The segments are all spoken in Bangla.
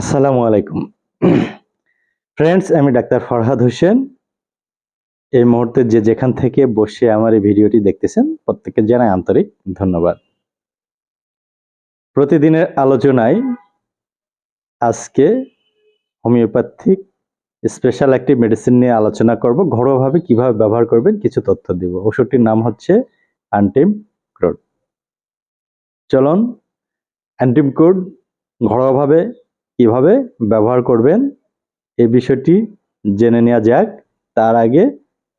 আসসালামু আলাইকুম। ফ্রেন্ডস আমি ডাক্তার ফরহাদ হোসেন। এই মুহূর্তে যে যেখান থেকে বসে আমার এই ভিডিওটি দেখতেছেন, প্রত্যেককে জানাই আন্তরিক ধন্যবাদ। প্রতিদিনের আলোচনায় আজকে হোমিওপ্যাথিক স্পেশাল একটি মেডিসিন নিয়ে আলোচনা করব। ঘরোয়াভাবে কীভাবে ব্যবহার করবেন কিছু তথ্য দিব। ওষুধটির নাম হচ্ছে অ্যান্টিম ক্রোড চলুন অ্যান্টিম ক্রোড ঘরোয়াভাবে কীভাবে ব্যবহার করবেন, এই বিষয়টি জেনে নেওয়া যাক। তার আগে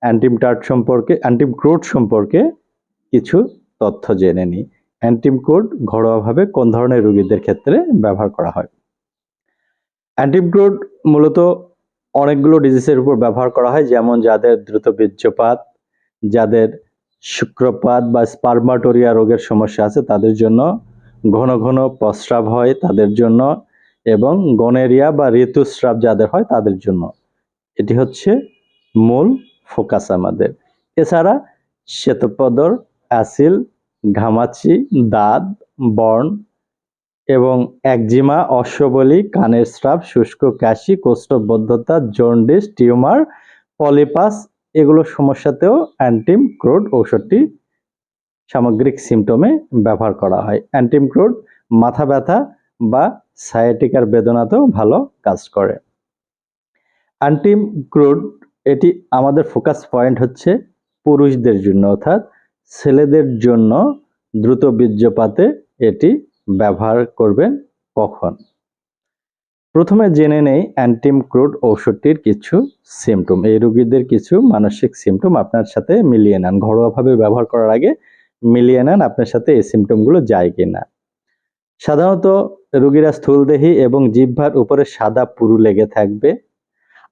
অ্যান্টিম টার্ট সম্পর্কে অ্যান্টিম ক্রোড সম্পর্কে কিছু তথ্য জেনে নিই। অ্যান্টিম ক্রোড ঘরোয়াভাবে কোন ধরনের রোগীদের ক্ষেত্রে ব্যবহার করা হয়? অ্যান্টিম ক্রোড মূলত অনেকগুলো ডিজিজের উপর ব্যবহার করা হয়, যেমন যাদের দ্রুত বীর্যপাত, যাদের শুক্রপাত বা স্পার্মাটোরিয়া রোগের সমস্যা আছে, তাদের জন্য ঘন ঘন প্রস্রাব হয়, তাদের জন্য এবং গনেরিয়া বা ঋতুস্রাব যাদের হয় তাদের জন্য। এটি হচ্ছে মূল ফোকাস আমাদের। এছাড়া শ্বেতপদর, অ্যাসিল, ঘামাচি, দাঁত, বর্ণ এবং একজিমা, অশ্ববলি, কানের স্রাব, শুষ্ক, কাশি, কোষ্ঠবদ্ধতা, জন্ডিস, টিউমার, পলিপাস এগুলো সমস্যাতেও অ্যান্টিম ক্রোড ঔষধটি সামগ্রিক সিমটমে ব্যবহার করা হয়। অ্যান্টিম ক্রোড, মাথা ব্যথা বা সায়াটিকার বেদনাতেও ভালো কাজ করে। অ্যান্টিম ক্রুড, এটি আমাদের ফোকাস পয়েন্ট হচ্ছে পুরুষদের জন্য, অর্থাৎ ছেলেদের জন্য দ্রুত বীর্যপাতে এটি ব্যবহার করবেন কখন? প্রথমে জেনে নেই অ্যান্টিম ক্রুড ঔষধটির কিছু সিমটম এই রোগীদের কিছু মানসিক সিমটম আপনার সাথে মিলিয়ে নেন। ঘরোয়াভাবে ব্যবহার করার আগে মিলিয়ে নেন আপনার সাথে এই সিমটমগুলো যায় কিনা। সাধারণত রোগীরা স্থূলদেহী এবং জিহ্বার উপরে সাদা পুরু লেগে থাকবে।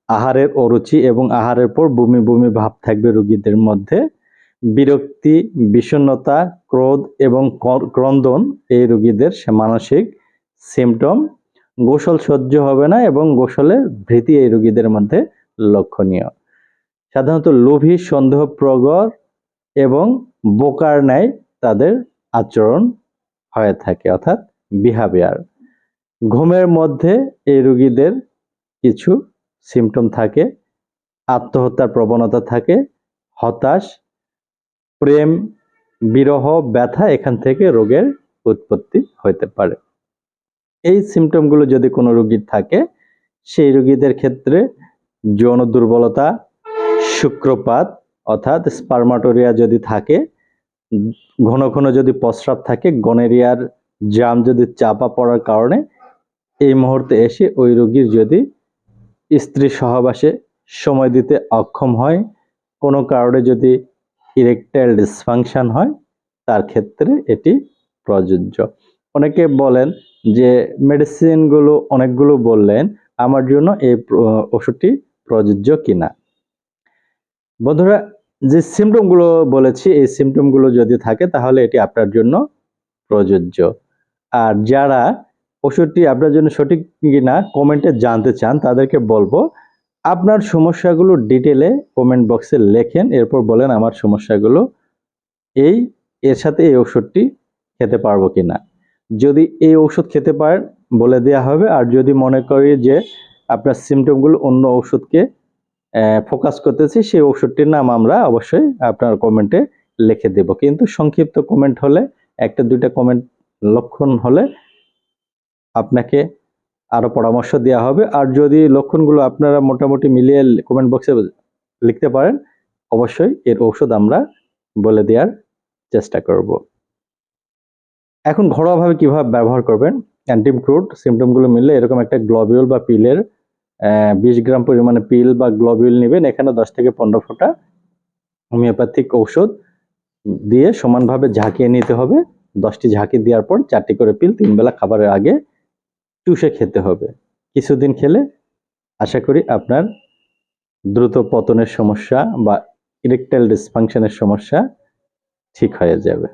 আহারের অরুচি এবং আহারের পর বমি বমি ভাব থাকবে রোগীদের মধ্যে। বিরক্তি, বিষণ্ণতা, ক্রোধ এবং ক্রন্দন এই রোগীদের সে- মানসিক সিমটম গোসল সহ্য হবে না এবং গোসলের ভীতি এই রোগীদের মধ্যে লক্ষণীয়। সাধারণত লোভী, সন্দেহপ্রগর এবং বোকার ন্যায় তাদের আচরণ হয়ে থাকে, অর্থাৎ বিহেভিয়ার ঘুমের মধ্যে এই রুগীদের কিছু সিমটম থাকে, আত্মহত্যার প্রবণতা থাকে, হতাশ, প্রেম, বিরহ, ব্যথা এখান থেকে রোগের উৎপত্তি হতে পারে। এই সিমটমগুলো যদি কোনো রোগীর থাকে, সেই রোগীদের ক্ষেত্রে যৌন দুর্বলতা, শুক্রপাত অর্থাৎ স্পার্মাটোরিয়া যদি থাকে, ঘন ঘন যদি প্রস্রাব থাকে গনেরিয়ার জাম যদি চাপা পড়ার কারণে এই মুহূর্তে এসে ওই রোগীর যদি স্ত্রী সহবাসে সময় দিতে অক্ষম হয়, কোনো কারণে যদি ইরেকটাইল ডিসফাংশন হয়, তার ক্ষেত্রে এটি প্রযোজ্য। অনেকে বলেন যে মেডিসিনগুলো অনেকগুলো বললেন, আমার জন্য এই ওষুধটি প্রযোজ্য কিনা? বন্ধুরা, যে সিমটমগুলো বলেছি, এই সিমটমগুলো যদি থাকে, তাহলে এটি আপনার জন্য প্রযোজ্য। আর যারা ওষুধটি আপনার জন্য সঠিক কিনা কমেন্টে জানতে চান, তাদেরকে বলব। আপনার সমস্যাগুলো ডিটেলে কমেন্ট বক্সে লেখেন, এরপর বলেন আমার সমস্যাগুলো, এই, এর সাথে এই ওষুধটি খেতে পারব কিনা। যদি এই ওষুধ খেতে পারেন বলে দেওয়া হবে, আর যদি মনে করি যে আপনার সিমটমগুলো অন্য ওষুধকে ফোকাস করতেছি, সেই ওষুধটির নাম আমরা অবশ্যই আপনার কমেন্টে লিখে দেব। কিন্তু সংক্ষিপ্ত কমেন্ট হলে, একটা দুইটা কমেন্ট লক্ষণ হলে আপনাকে আরও পরামর্শ দেওয়া হবে। আর যদি লক্ষণগুলো আপনারা মোটামুটি মিলিয়ে কমেন্ট বক্সে লিখতে পারেন, অবশ্যই এর ঔষধ আমরা বলে দেওয়ার চেষ্টা করব। এখন ঘরোয়াভাবে কীভাবে ব্যবহার করবেন? অ্যান্টিম ক্রুড সিমটমগুলো মিললে এরকম একটা গ্লোবিউল বা পিলের বিশ গ্রাম পরিমাণে পিল বা গ্লোবিউল নেবেন। এখানে দশ থেকে পনেরো ফোঁটা হোমিওপ্যাথিক ঔষধ দিয়ে সমানভাবে ঝাঁকিয়ে নিতে হবে। দশটি ঝাঁকি দেওয়ার পর চারটি করে পিল তিন বেলা খাবারের আগে চুষে খেতে হবে। কিছুদিন খেলে আশা করি আপনার দ্রুত পতনের সমস্যা বা ইরেকটাইল ডিসফাংশনের সমস্যা ঠিক হয়ে যাবে।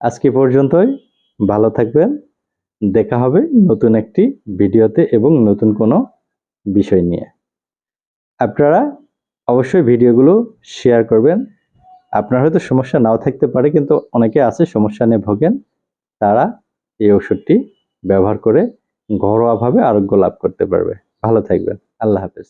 আজকে পর্যন্তই। ভালো থাকবেন। দেখা হবে নতুন একটি ভিডিওতে এবং নতুন কোনো বিষয় নিয়ে। আপনারা অবশ্যই ভিডিওগুলো শেয়ার করবেন। আপনার হয়তো সমস্যা নাও থাকতে পারে, কিন্তু অনেকে আছে সমস্যা নিয়ে ভোগেন। তারা এই ওষুধটি ব্যবহার করে ঘরোয়াভাবে আরোগ্য লাভ করতে পারবে। ভালো থাকবেন। আল্লাহ হাফেজ।